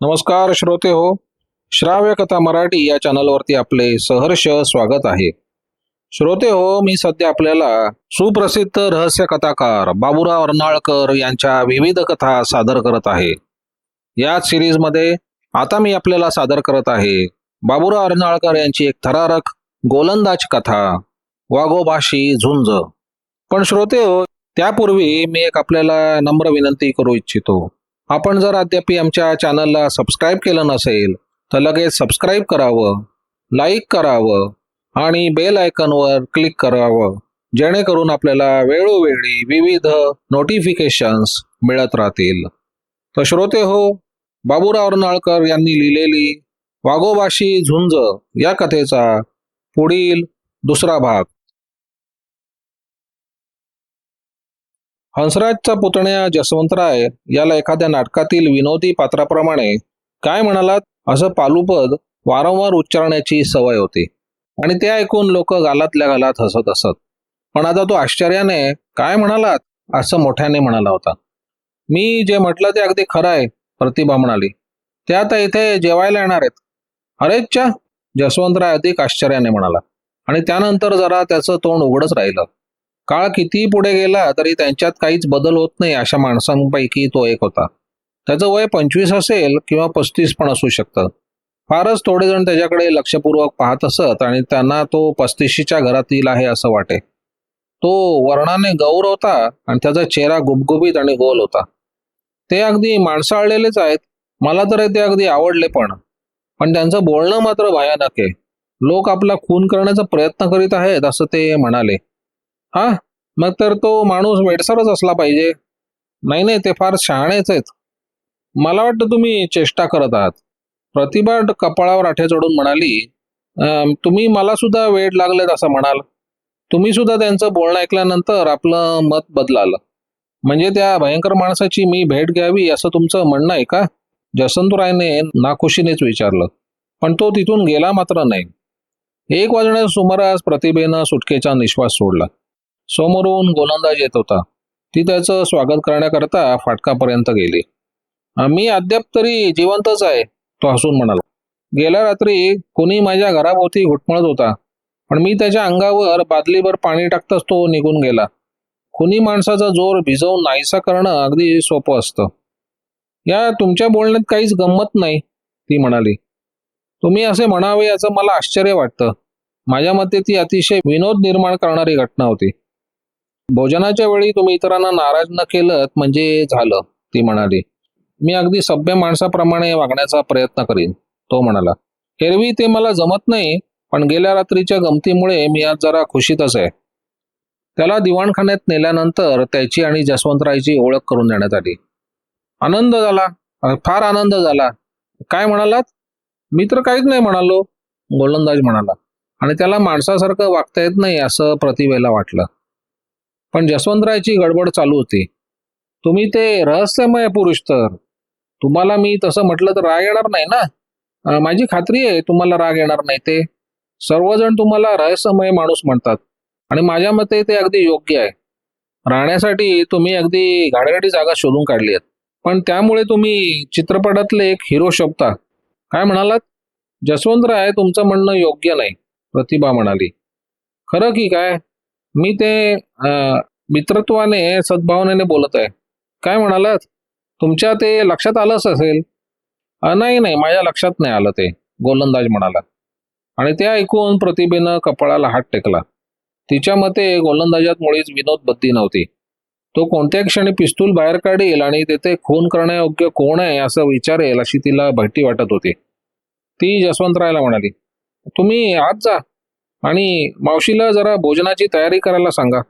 नमस्कार श्रोते हो श्राव्य कथा मराठी या चॅनलवरती आपले सहर्ष स्वागत आहे. श्रोते हो मी सध्या आपल्याला सुप्रसिद्ध रहस्य कथाकार बाबुराव अर्नाळकर यांच्या विविध कथा सादर करत आहे. याच सिरीजमध्ये आता मी आपल्याला सादर करत आहे बाबुराव अर्नाळकर यांची एक थरारक गोलंदाज कथा वाघोभाषी झुंज. पण श्रोते हो त्यापूर्वी मी एक आपल्याला नम्र विनंती करू इच्छितो. आपण जर अद्याप आमच्या चॅनलला सबस्क्राईब केलं नसेल तर लगेच सबस्क्राईब करावं लाईक करावं आणि बेल आयकनवर क्लिक करावं. जेणेकरून आपल्याला वेळोवेळी विविध नोटिफिकेशन्स मिळत राहतील. तर श्रोते हो बाबूराव अर्नाळकर यांनी लिहिलेली वाघोबाशी झुंज या कथेचा पुढील दुसरा भाग. हंसराजचा पुतण्या जसवंतराय याला एखाद्या नाटकातील विनोदी पात्राप्रमाणे काय म्हणालात? असं पालुपद वारंवार उच्चारण्याची सवय होती. आणि ते ऐकून लोक गालातल्या गालात हसत असत पण आता तो आश्चर्याने काय म्हणालात? असं मोठ्याने म्हणाला होता. मी जे म्हटलं ते अगदी खरं आहे प्रतिभा म्हणाली. ते आता इथे जेवायला येणार आहेत. अरेच्छा जसवंतराय अधिक आश्चर्याने म्हणाला. आणि त्यानंतर जरा त्याचं तोंड उघडच राहिलं. काळ कितीही पुढे गेला तरी त्यांच्यात काहीच बदल होत नाही अशा माणसांपैकी तो एक होता. त्याचं वय पंचवीस असेल किंवा पस्तीस पण असू शकतं. फारच थोडे जण त्याच्याकडे लक्षपूर्वक पाहत असत आणि त्यांना तो पस्तीशीच्या घरातील आहे असं वाटे. तो वर्णाने गौर होता आणि त्याचा चेहरा गुबगुबीत आणि गोल होता. ते अगदी माणसाळलेलेच आहेत. मला तर ते अगदी आवडले पण. पण त्यांचं बोलणं मात्र भयानक आहे. लोक आपला खून करण्याचा प्रयत्न करीत आहेत असं ते म्हणाले. हा? मग तर तो माणूस वेडसरच असला पाहिजे. नाही नाही ते फार शहाणेच आहेत. मला वाटतं तुम्ही चेष्टा करत आहात. प्रतिभा कपाळावर आठे चढून म्हणाली तुम्ही मला सुद्धा वेळ लागलेत असं म्हणाल. तुम्ही सुद्धा त्यांचं बोलणं ऐकल्यानंतर आपलं मत बदलाल. म्हणजे त्या भयंकर माणसाची मी भेट घ्यावी असं तुमचं म्हणणं आहे का? जसंतरायने नाखुशीनेच विचारलं. पण तो तिथून गेला मात्र नाही. एक वाजण्याच्या सुमारास प्रतिभेनं सुटकेचा निश्वास सोडला. समोरून गोलंदाज येत होता. ती त्याचं स्वागत करण्याकरता फाटकापर्यंत गेली. मी अद्याप तरी जिवंतच आहे तो हसून म्हणाला. गेल्या रात्री कोणी माझ्या घराभोवती घुटमळत होता पण मी त्याच्या अंगावर बादलीभर पाणी टाकताच तो निघून गेला. कुणी माणसाचा जोर भिजवून नाहीसा करणं अगदी सोपं असतं. या तुमच्या बोलण्यात काहीच गंमत नाही ती म्हणाली. तुम्ही असे म्हणावे याचं मला आश्चर्य वाटतं. माझ्या मते ती अतिशय विनोद निर्माण करणारी घटना होती. भोजनाच्या वेळी तुम्ही इतरांना नाराज न केलं म्हणजे झालं ती म्हणाली. मी अगदी सभ्य माणसाप्रमाणे वागण्याचा प्रयत्न करीन तो म्हणाला. एरवी ते मला जमत नाही पण गेल्या रात्रीच्या गमतीमुळे मी आज जरा खुशीतच आहे. त्याला दिवाणखान्यात नेल्यानंतर त्याची आणि जसवंतरायची ओळख करून देण्यात आली. आनंद झाला फार आनंद झाला. काय म्हणालात? मी तर काहीच नाही म्हणालो गोलंदाज म्हणाला. आणि त्याला माणसासारखं वागता येत नाही असं प्रतिभेला वाटलं. पण जसवंतरायची गडबड चालू होती. तुम्ही ते रहस्यमय पुरुष तर. तुम्हाला मी तसं म्हटलं तर राग येणार नाही ना? माझी खात्री आहे तुम्हाला राग येणार नाही ते. सर्वजण तुम्हाला रहस्यमय माणूस म्हणतात. आणि माझ्या मते ते अगदी योग्य आहे. राहण्यासाठी तुम्ही अगदी घाडगाडी जागा शोधून काढली आहेत. पण त्यामुळे तुम्ही चित्रपटातले एक हिरो शोभता. काय म्हणालात? जसवंतराय तुमचं म्हणणं योग्य नाही प्रतिभा म्हणाली. खरं की काय? मी ते मित्रत्वाने सद्भावनेने बोलत आहे. काय म्हणालात? तुमच्या ते लक्षात आलंच असेल? नाही नाही माझ्या लक्षात नाही आलं ते गोलंदाज म्हणाला. आणि ते ऐकून प्रतिभेनं कपाळाला हात टेकला. तिच्या मते गोलंदाजात मुळीच विनोद बद्दी नव्हती. तो कोणत्या क्षणी पिस्तूल बाहेर काढेल आणि तेथे खून करण्यायोग्य कोण आहे असं विचारेल अशी तिला भट्टी वाटत होती. ती जसवंतरायला म्हणाली तुम्ही आत जा. आणि मावशीला जरा भोजनाची तयारी करायला सांगा.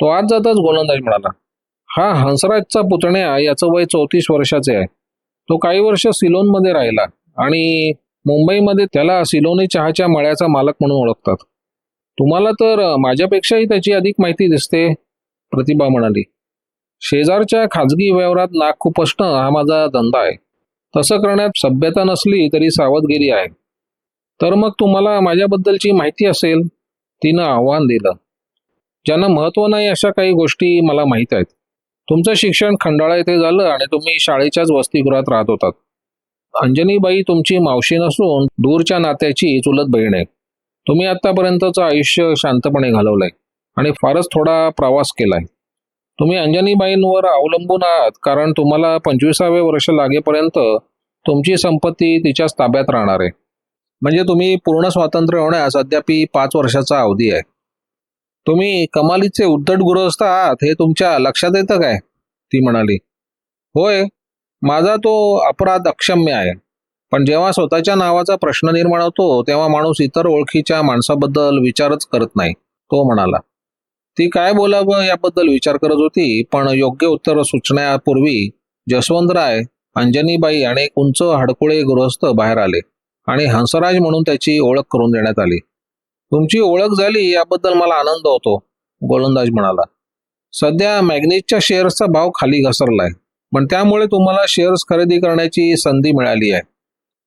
तो आज जाताच गोलंदाज म्हणाला. हा हंसराजचा पुतण्या याचं वय चौतीस वर्षाचे आहे. तो काही वर्ष सिलोनमध्ये राहिला आणि मुंबईमध्ये त्याला सिलोनी चहाच्या मळ्याचा मालक म्हणून ओळखतात. तुम्हाला तर माझ्यापेक्षाही त्याची अधिक माहिती दिसते प्रतिभा म्हणाली. शेजारच्या खाजगी व्यवहारात नाक खुपसणं हा माझा धंदा आहे. तसं करण्यात सभ्यता नसली तरी सावधगिरी आहे. तर मग तुम्हाला माझ्याबद्दलची माहिती असेल तिनं आव्हान दिलं. ज्यांना महत्त्व नाही अशा काही गोष्टी मला माहीत आहेत. तुमचं शिक्षण खंडाळा येथे झालं आणि तुम्ही शाळेच्याच वसतिगृहात राहत होतात. अंजनीबाई तुमची मावशी नसून दूरच्या नात्याची चुलत बहीण आहे. तुम्ही आतापर्यंतचं आयुष्य शांतपणे घालवलंय आणि फारच थोडा प्रवास केलाय. तुम्ही अंजनीबाईंवर अवलंबून आहात कारण तुम्हाला पंचवीसावे वर्ष लागेपर्यंत तुमची संपत्ती तिच्याच ताब्यात राहणार आहे. म्हणजे तुम्ही पूर्ण स्वातंत्र्य होण्यास अद्यापी पाच वर्षाचा अवधी आहे. तुम्ही कमालीचे उद्धट गृहस्थ आहात हे तुमच्या लक्षात येतं काय? ती म्हणाली. होय माझा तो अपराध अक्षम्य आहे. पण जेव्हा स्वतःच्या नावाचा प्रश्न निर्माण होतो तेव्हा माणूस इतर ओळखीच्या माणसाबद्दल विचारच करत नाही तो म्हणाला. ती काय बोलावं याबद्दल विचार करत होती पण योग्य उत्तर सुचण्यापूर्वी जसवंतराय अंजनीबाई आणि एक उंच हडकुळे गृहस्थ बाहेर आले. आणि हंसराज म्हणून त्याची ओळख करून देण्यात आली. तुमची ओळख झाली याबद्दल मला आनंद होतो गोलंदाज म्हणाला. सध्या मॅग्नेटच्या शेअर्सचा भाव खाली घसरलाय पण त्यामुळे तुम्हाला शेअर्स खरेदी करण्याची संधी मिळाली आहे.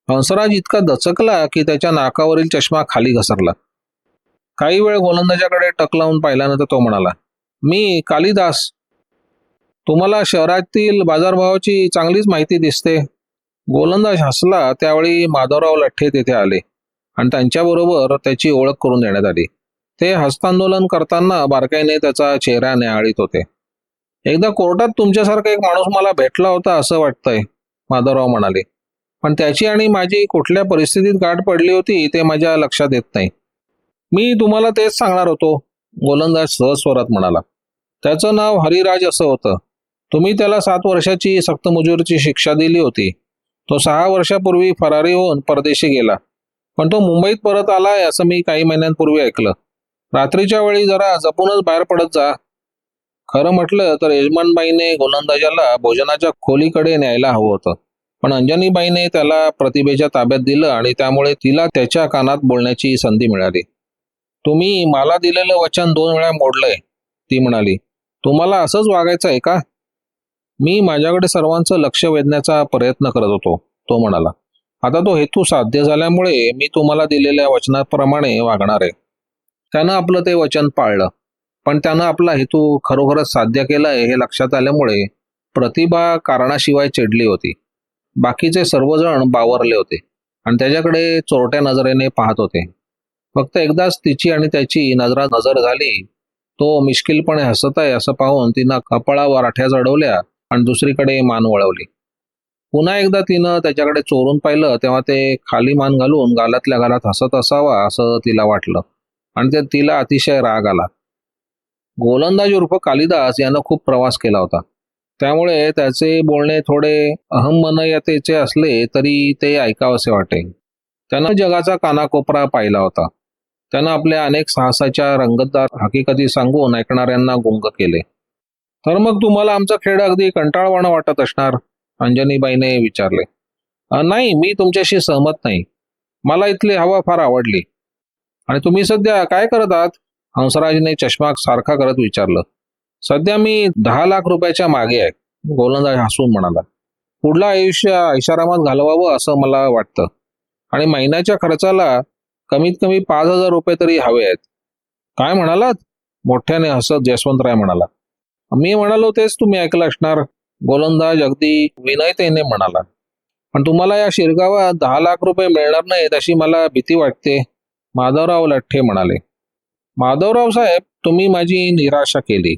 हंसराज इतका दचकला की त्याच्या नाकावरील चष्मा खाली घसरला. काही वेळ गोलंदाजाकडे टक लावून पाहिल्यानंतर तो म्हणाला मी कालिदास. तुम्हाला शहरातील बाजारभावाची चांगलीच माहिती दिसते. गोलंदाज हसला त्यावेळी माधवराव लठ्ठे तेथे आले आणि त्यांच्याबरोबर त्याची ओळख करून देण्यात आली. ते हस्तांदोलन करताना बारकाईने त्याचा चेहरा न्यायाळीत होते. एकदा कोर्टात तुमच्यासारखा एक माणूस मला भेटला होता असं वाटतंय माधवराव म्हणाले. पण त्याची आणि माझी कुठल्या परिस्थितीत गाठ पडली होती ते माझ्या लक्षात येत नाही. मी तुम्हाला तेच सांगणार होतो गोलंदाज सहज स्वरात म्हणाला. त्याचं नाव हरिराज असं होतं. तुम्ही त्याला सात वर्षाची सक्तमजुरीची शिक्षा दिली होती. तो सहा वर्षापूर्वी फरारी होऊन परदेशी गेला. पण तो मुंबईत परत आलाय असं मी काही महिन्यांपूर्वी ऐकलं. रात्रीच्या वेळी जरा जपूनच बाहेर पडत जा. खरं म्हटलं तर यजमानबाईने गोलंदाजाला भोजनाच्या खोलीकडे न्यायला हवं होतं. पण अंजनीबाईने त्याला प्रतिभेच्या ताब्यात दिलं आणि त्यामुळे तिला त्याच्या कानात बोलण्याची संधी मिळाली. तुम्ही मला दिलेलं वचन दोन वेळा मोडलंय ती म्हणाली. तुम्हाला असंच वागायचं आहे का? मी माझ्याकडे सर्वांचं लक्ष वेधण्याचा प्रयत्न करत होतो तो म्हणाला. आता तो हेतू साध्य झाल्यामुळे मी तुम्हाला दिलेल्या वचनाप्रमाणे वागणार आहे. त्यानं आपलं ते वचन पाळलं. पण त्यानं आपला हेतू खरोखरच साध्य केलाय हे लक्षात आल्यामुळे प्रतिभा कारणाशिवाय चिडली होती. बाकीचे सर्वजण बावरले होते आणि त्याच्याकडे चोरट्या नजरेने पाहत होते. फक्त एकदाच तिची आणि त्याची नजरा नजर झाली. तो मिश्किलपणे हसत आहे असं पाहून तिनं कपाळावर आठ्या चढवल्या आणि दुसरीकडे मान वळवली. पुन्हा एकदा तिनं त्याच्याकडे चोरून पाहिलं तेव्हा ते खाली मान घालून गालातल्या गालात हसत असावा असं तिला वाटलं. आणि ते तिला अतिशय राग आला. गोलंदाज उर्फ कालिदास यानं खूप प्रवास केला होता. त्यामुळे त्याचे बोलणे थोडे अहमनयतेचे असले तरी ते ऐकावसे वाटे. त्यानं जगाचा कानाकोपरा पाहिला होता. त्यानं आपल्या अनेक साहसाच्या रंगतदार हकीकती सांगून ऐकणाऱ्यांना गुंग केले. तर मग तुम्हाला आमचा खेळ अगदी कंटाळवाणं वाटत असणार अंजनीबाईने विचारले. नाही मी तुमच्याशी सहमत नाही. मला इथली हवा फार आवडली. आणि तुम्ही सध्या काय करत आहात? हंसराजने चष्मा सारखा करत विचारलं. सध्या मी दहा लाख रुपयाच्या मागे आहे गोलंदाज हसून म्हणाला. पुढलं आयुष्य ऐशारामात घालवावं असं मला वाटतं. आणि महिन्याच्या खर्चाला कमीत कमी पाच हजार रुपये तरी हवे आहेत. काय म्हणालात? मोठ्याने हसत जयवंतराय म्हणाला. मी म्हणालो तेच तुम्ही ऐकलं असणार. गोलंदाज अगदी विनयतेने म्हणाला पण तुम्हाला या शिरगावात दहा लाख रुपये मिळणार नाहीत अशी मला भीती वाटते. माधवराव लठ्ठे म्हणाले माधवराव साहेब तुम्ही माझी निराशा केली.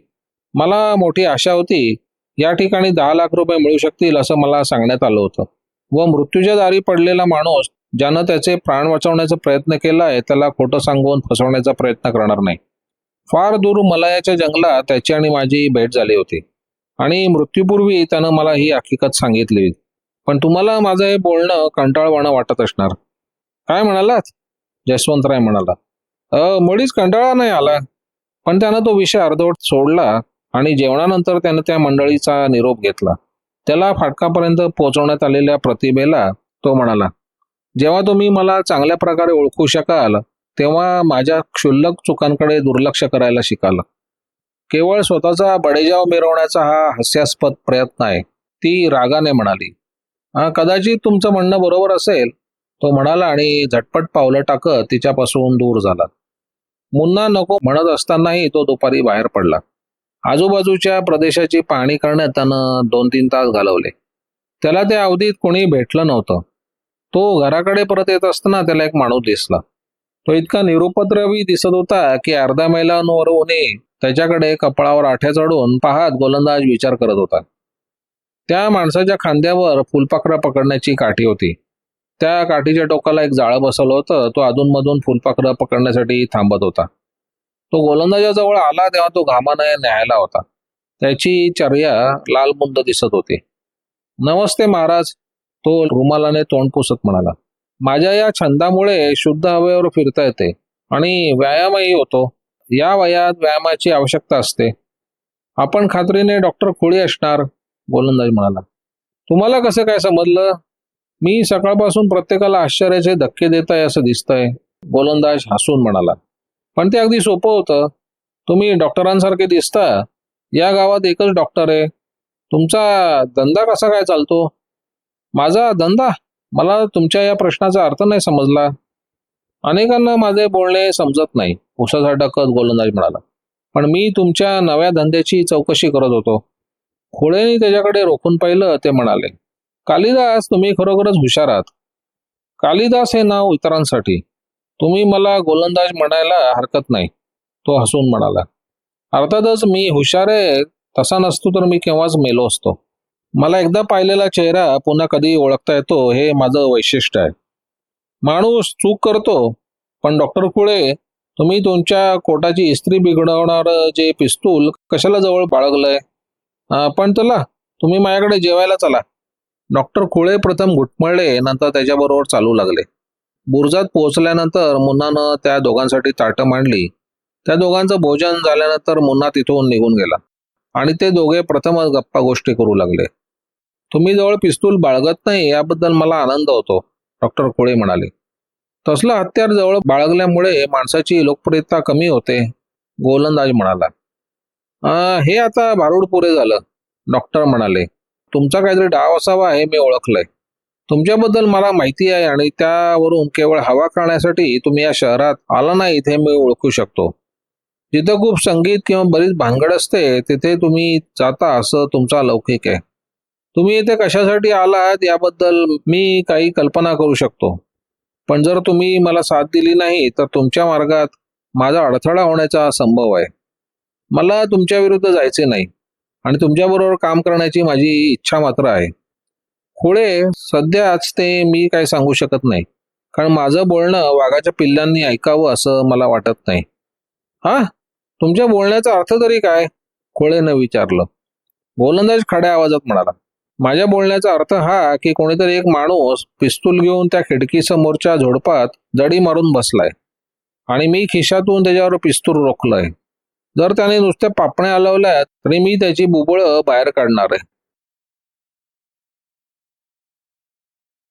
मला मोठी आशा होती या ठिकाणी दहा लाख रुपये मिळू शकतील असं मला सांगण्यात आलं होतं. व मृत्यूच्या दारी पडलेला माणूस ज्यानं त्याचे प्राण वाचवण्याचा प्रयत्न केलाय त्याला खोटं सांगून फसवण्याचा प्रयत्न करणार नाही. फार दूर मलायाच्या जंगलात त्याची आणि माझी भेट झाली होती. आणि मृत्यूपूर्वी त्यानं मला ही हकीकत सांगितली. पण तुम्हाला माझं हे बोलणं कंटाळवाणं वाटत असणार. काय म्हणालात? जसवंतराय म्हणाला अ मुळीच कंटाळा नाही आला. पण त्यानं तो विषय अर्धवट सोडला आणि जेवणानंतर त्यानं त्या मंडळीचा निरोप घेतला. त्याला फाटकापर्यंत पोहोचवण्यात आलेल्या प्रतिभेला तो म्हणाला जेव्हा तुम्ही मला चांगल्या प्रकारे ओळखू शकाल तेव्हा माझ्या क्षुल्लक चुकांकडे दुर्लक्ष करायला शिकालं. केवळ स्वतःचा बडेजाव मिरवण्याचा हा हास्यास्पद प्रयत्न आहे ती रागाने म्हणाली. कदाचित तुमचं म्हणणं बरोबर असेल तो म्हणाला आणि झटपट पावलं टाकत तिच्यापासून दूर झाला. मुन्ना नको म्हणत असतानाही तो दुपारी बाहेर पडला. आजूबाजूच्या प्रदेशाची पाहणी करण्यात त्यानं दोन तीन तास घालवले. त्याला त्या अवधीत कोणी भेटलं नव्हतं. तो घराकडे परत येत असताना त्याला एक माणूस दिसला. तो इतका निरुपद्रवी दिसत होता की अर्ध्या मैलांवरही त्याच्याकडे कपाळावर आठ्या चढून पाहत गोलंदाज विचार करत होता. त्या माणसाच्या खांद्यावर फुलपाखरा पकडण्याची काठी होती. त्या काठीच्या टोकाला एक जाळं बसवलं होतं. तो अधूनमधून फुलपाखरं पकडण्यासाठी थांबत होता. तो गोलंदाजाजवळ आला तेव्हा तो घामाने न्यायला होता. त्याची चर्या लालबुंद दिसत होती. नमस्ते महाराज तो रुमालाने तोंड पुसत म्हणाला. माझ्या या छंदामुळे शुद्ध हवेवर फिरता येते आणि व्यायामही होतो. या वयात व्यायामाची आवश्यकता असते. आपण खात्रीने डॉक्टर खोळी असणार गोलंदाज म्हणाला तुम्हाला कसं काय समजलं? मी सकाळपासून प्रत्येकाला आश्चर्याचे धक्के देत आहे असं दिसतंय गोलंदाज हसून म्हणाला पण ते अगदी सोपं होतं. तुम्ही डॉक्टरांसारखे दिसता. या गावात एकच डॉक्टर आहे. तुमचा धंदा कसा काय चालतो? माझा धंदा? मला तुमच्या या प्रश्नाचा अर्थ नाही समजला. अनेकांना माझे बोलणे समजत नाही. उसाचा डकत गोलंदाज म्हणाला. पण मी तुमच्या नव्या धंद्याची चौकशी करत होतो. खोळेने त्याच्याकडे रोखून पाहिलं ते म्हणाले कालिदास तुम्ही खरोखरच हुशार आहात. कालिदास हे नाव इतरांसाठी. तुम्ही मला गोलंदाज म्हणायला हरकत नाही. तो हसून म्हणाला अर्थातच मी हुशार आहे. तसा नसतो तर मी केव्हाच मेलो असतो. मला एकदा पाहिलेला चेहरा पुन्हा कधी ओळखता येतो हे माझं वैशिष्ट्य आहे. माणूस चूक करतो पण डॉक्टर कुळे तुम्ही तुमच्या कोटाची इस्त्री बिघडवणार जे पिस्तूल कशाला जवळ बाळगलंय? पण चला तुम्ही माझ्याकडे जेवायला चला. डॉक्टर कुळे प्रथम घुटमळले नंतर त्याच्याबरोबर चालू लागले. बुर्जात पोहोचल्यानंतर मुन्नानं त्या दोघांसाठी ताटं मांडली. त्या दोघांचं भोजन झाल्यानंतर मुन्ना तिथून निघून गेला. आणि ते दोघे प्रथमच गप्पा गोष्टी करू लागले. तुम्ही जवळ पिस्तूल बाळगत नाही याबद्दल मला आनंद होतो डॉक्टर कोळे म्हणाले. तसलं हत्यार जवळ बाळगल्यामुळे माणसाची लोकप्रियता कमी होते गोलंदाज म्हणाला. हे आता भारूड पुरे झालं डॉक्टर म्हणाले. तुमचा काहीतरी डाव असावा हे मी ओळखलंय. तुमच्याबद्दल मला माहिती आहे आणि त्यावरून केवळ हवा करण्यासाठी तुम्ही या शहरात आला नाहीत हे मी ओळखू शकतो. जिथं खूप संगीत किंवा बरीच भानगड असते तिथे तुम्ही जाता असं तुमचा लौकिक आहे. तुम्ही इथे कशासाठी आलात याबद्दल मी काही कल्पना करू शकतो. पण जर तुम्ही मला साथ दिली नाही तर तुमच्या मार्गात माझा अडथळा होण्याचा संभव आहे. मला तुमच्या विरुद्ध जायचे नाही आणि तुमच्याबरोबर काम करण्याची माझी इच्छा मात्र आहे. खोळे सध्याच ते मी काय सांगू शकत नाही. कारण माझं बोलणं वाघाच्या पिल्लांनी ऐकावं असं मला वाटत नाही. हा? तुमच्या बोलण्याचा अर्थ तरी काय? खोळेनं विचारलं. गोलंदाज खड्या आवाजात म्हणाला. माझ्या बोलण्याचा अर्थ हा की कोणीतरी एक माणूस पिस्तूल घेऊन त्या खिडकीसमोरच्या झोडपात दडी मारून बसलाय. आणि मी खिशातून त्याच्यावर पिस्तूल रोखलंय. जर त्याने नुसत्या पापण्या हलवल्या तरी मी त्याची बुबळं बाहेर काढणार आहे.